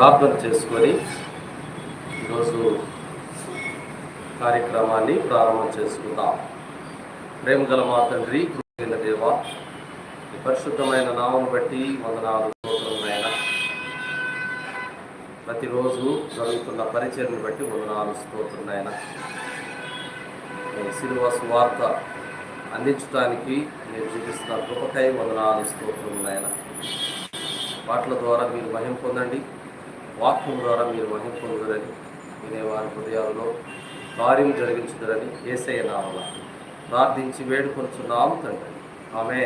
ప్రార్థన చేసుకొని ఈరోజు కార్యక్రమాన్ని ప్రారంభం చేసుకుందాం. ప్రేమ గల మా తండ్రి కృతజ్ఞ దేవ ఈ పరిశుద్ధమైన నామం బట్టి వందనాలు స్తోత్రమైన ప్రతిరోజు జరుగుతున్న పరిచయను బట్టి వందనాలు స్తోత్రమైన మీ సిలువ సువార్త అందించడానికి మీరు చూపిస్తున్న కృపకై వందనాలు స్తోత్రములైన పాటల ద్వారా మీరు మహిం పొందండి. వాక్యం ద్వారా మీరు మహిం పొందుదరని వినే వారి హృదయాల్లో కార్యం జరిగించుదరని ఏసయ్య నామల ప్రార్థించి వేడుకొనుచున్నాం తండ్రి. ఆమె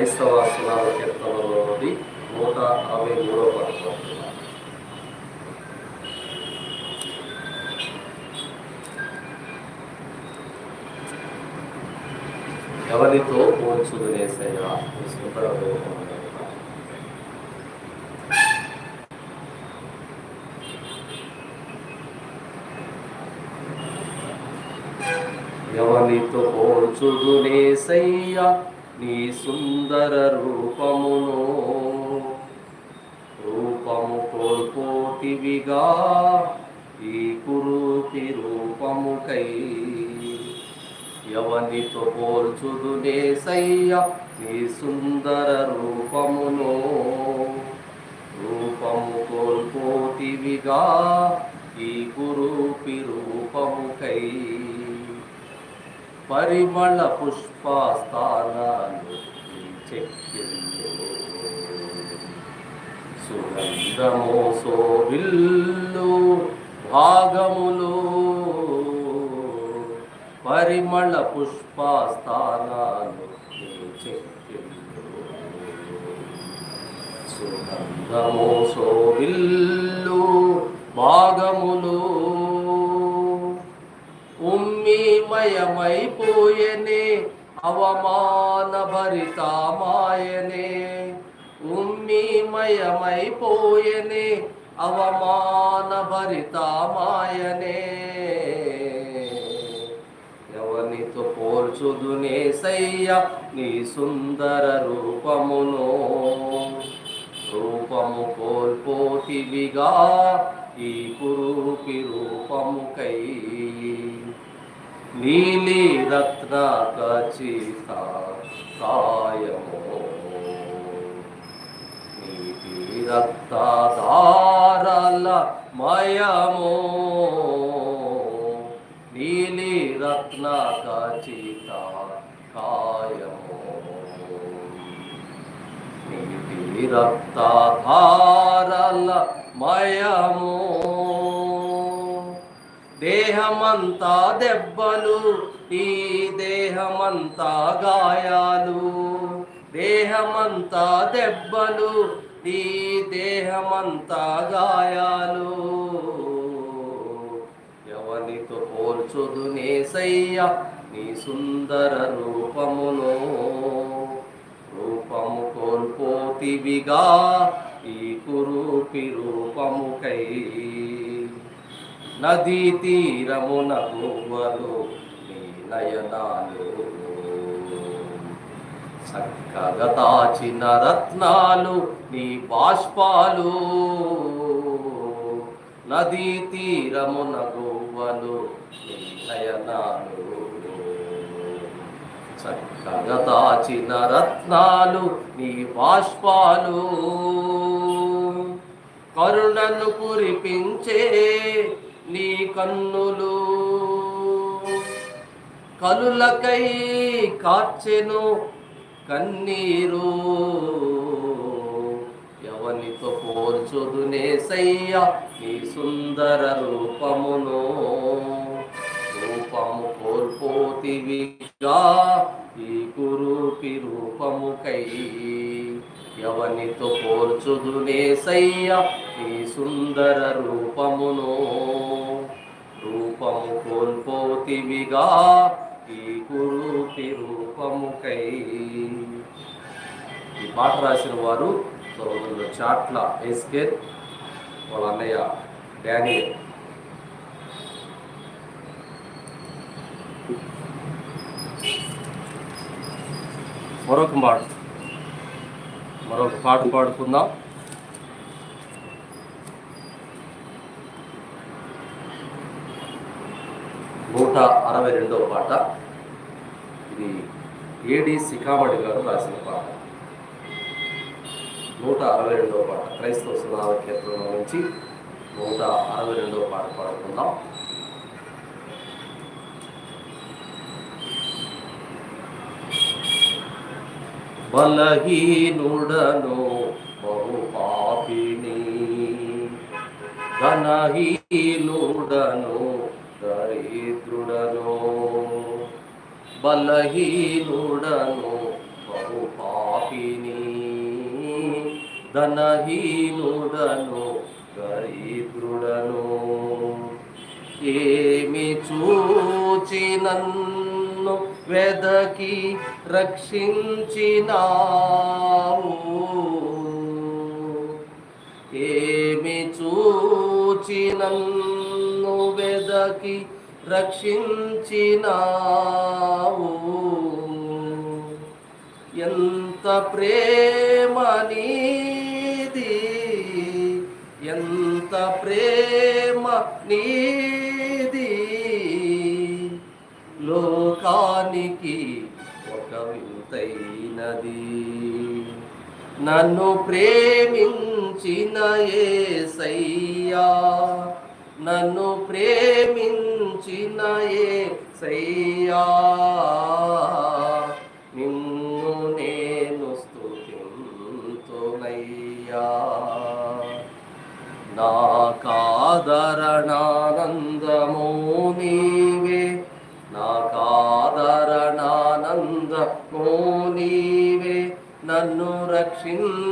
క్రైస్తవ సునామ కీర్తనలోని నూట అరవై మూడవ పథకం ఎవరితో పోల్చుకునేసయ్యా నీ సుందర రూపములను. ఎవరితో పోల్చుదునేసయ్యా నీ సుందర రూపమును రూపము కోల్పోటివిగా ఈ కురూపి రూపముకై ఎవనితో పోల్చుదునేసయ్య నీ సుందర రూపమును రూపము కోల్పోటివిగా ఈ కురూపి రూపముకై పరిమళ పుష్ప పుష్పస్థానాలు చెక్కించు సోవిల్లు భాగములు. పరిమళ పుష్పస్థానాలు చెక్కించు సుగంధము సోవిల్లు భాగములు. ఉమ్మిమయమైపోయనే అవమాన భరితామాయనే ఉమ్మిమయమైపోయనే అవమాన భరితామాయనే ఎవనితో పోల్చుదునే సయ్య నీ సుందర రూపమును. రూపము కోల్పోతివిగా ఈ కురూపి రూపముకై నీలి రత్న ఖచ్చిత కాయము నీటి రక్తధారల మయము నీలి రత్న ఖచ్చిత కాయము నీటి రక్తధారల మయము దేహమంతా దెబ్బలు ఈ దేహమంతా గాయాలు. దేహమంతా దెబ్బలు ఈ దేహమంతా గాయాలు. ఎవరితో పోల్చుదు నేసయ్య నీ సుందర రూపమును రూపము కోల్పోతివిగా ఈ కురూపి రూపముకై. నదీ తీరమున గువ్వలు నీ నయనాలు. చక్కగా దాచిన రత్నాలు నీ బాష్పాలు. నదీ తీరమున గువ్వలు నీ నయనాలు. చక్కగా దాచిన రత్నాలు నీ బాష్పాలు. కరుణను కురిపించే నీ కన్నులు కలులకై కార్చెను కన్నీరు. ఎవనితో పోల్చుదునే సయ్య నీ సుందర రూపమును. రూపము కోల్పోతివిగా ఈ గురూపి రూపముకై. ఎవనితో పోల్చుదునే సయ్య ఈ సుందర రూపమును. రూపము కోల్పోతివిగా ఈ కురూపి రూపముకై. ఈ పాట రాసిన వారు సోదరులు చాట్ల ఎస్కే వాళ్ళ అన్నయ్య డానియల్. మరొక మాట మరొక పాట పాడుకుందాం. నూట అరవై రెండవ పాట. ఇది ఏడి సికామణి గారు రాసిన పాట. నూట అరవై రెండవ పాట. క్రైస్తవ సునాద క్షేత్రంలో నుంచి నూట అరవై రెండవ పాట పాడుకుందాం. బలహీనుడను బహు పాపిని ఘనహీనుడను దరిద్రుడను బలహీనుడను బహు పాపిని ధనహీనుడను దరిద్రుడను ఏమి చూచినన్ను వెదకి రక్షించినావు. ఏమి చూచినన్ను వెదకి రక్షించినావు. ఎంత ప్రేమ నీది ఎంత ప్రేమ నీది. లోకానికి వింతైనది నన్ను ప్రేమించిన ఏసయ్యా నన్ను ప్రేమించిన ఏసయ్యా నిన్ను నేను స్తుతింతునయ్యా. నా కాదరణానందమో నీ నన్ను రక్షించినావో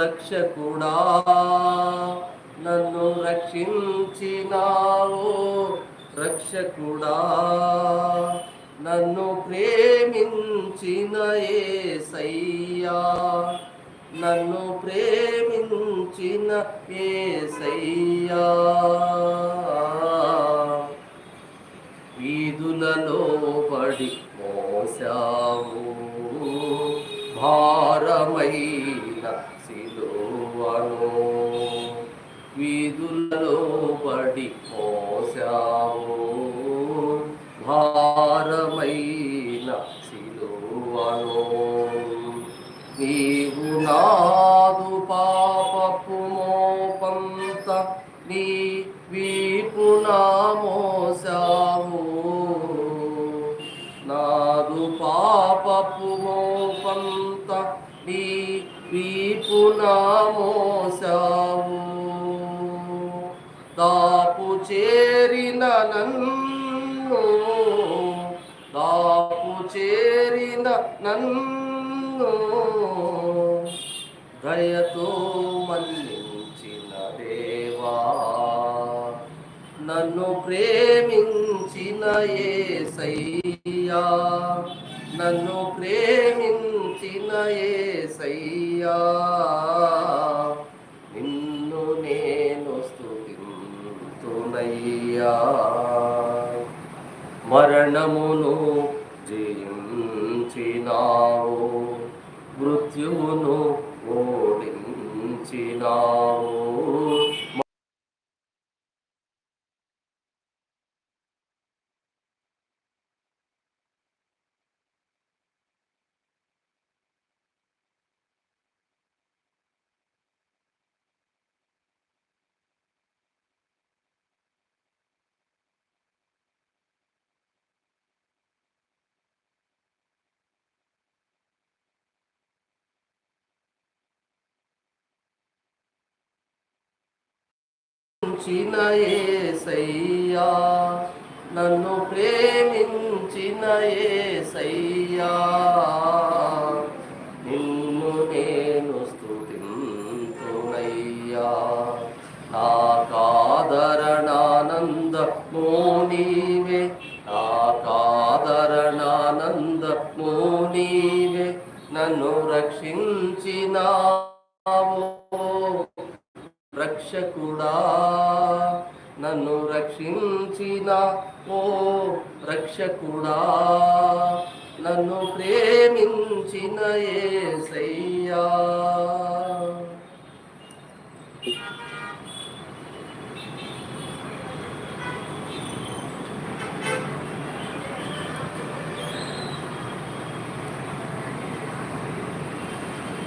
రక్షకుడా. నన్ను రక్షించినావో రక్షకుడా. నన్ను ప్రేమించిన ఏసయ్యా. నన్ను ప్రేమించిన ఏసయ్యా. వీధులలో పడి మోసావు భారమైన సిలువను వీధులలో పడి మోసావు భారమైన సిలువను నీవు నాదు పాపపు మోపంత నీ వీపు నా మోసావు దాపు చేరిన నన్ను దాపు చేరిన నన్ను దయతో మన్నించిన దేవా నన్ను ప్రేమించిన ఏసయ్యా నన్ను ప్రేమించిన ఏసయ్యా నిన్ను నేను స్తుతింతునయ్యా. మరణమును ప్రేమించిన ఏసయ్యా నన్ను ప్రేమించిన ఏసయ్యా కూడా నన్ను ప్రేమించిన ఏసయ్యా.